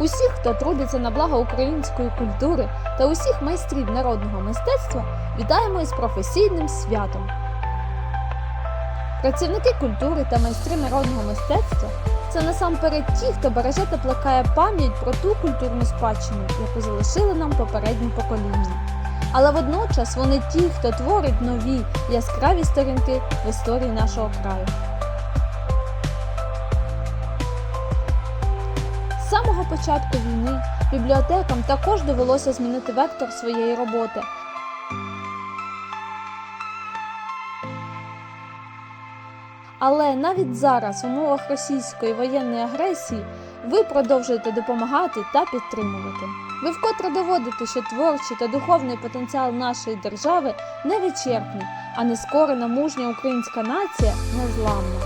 Усіх, хто трудиться на благо української культури та усіх майстрів народного мистецтва, вітаємо із професійним святом. Працівники культури та майстри народного мистецтва це насамперед ті, хто береже та плекає пам'ять про ту культурну спадщину, яку залишили нам попередні покоління. Але водночас вони ті, хто творить нові яскраві сторінки в історії нашого краю. З самого початку війни бібліотекам також довелося змінити вектор своєї роботи. Але навіть зараз, в умовах російської воєнної агресії, ви продовжуєте допомагати та підтримувати. Ви вкотре доводите, що творчий та духовний потенціал нашої держави невичерпний, а нескорена мужня українська нація незламна.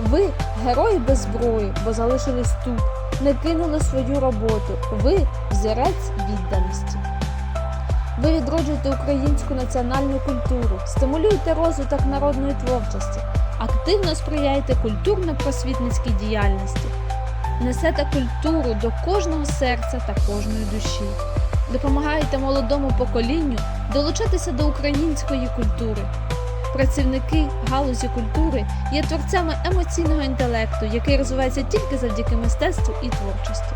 Ви герої без зброї, бо залишились тут, не кинули свою роботу. Ви взірець відданості. Ви відроджуєте українську національну культуру, стимулюєте розвиток народної творчості, активно сприяєте культурно-просвітницькій діяльності, несете культуру до кожного серця та кожної душі, допомагаєте молодому поколінню долучатися до української культури. Працівники галузі культури є творцями емоційного інтелекту, який розвивається тільки завдяки мистецтву і творчості.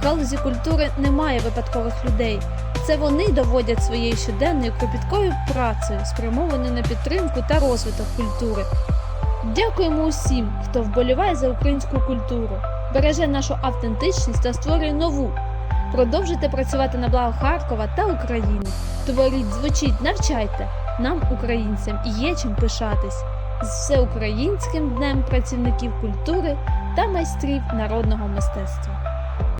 В галузі культури немає випадкових людей. Це вони доводять своєю щоденною кропіткою працею, спрямованою на підтримку та розвиток культури. Дякуємо усім, хто вболіває за українську культуру, береже нашу автентичність та створює нову. Продовжуйте працювати на благо Харкова та України. Творіть, звучіть, навчайте. Нам, українцям, є чим пишатись з всеукраїнським днем працівників культури та майстрів народного мистецтва.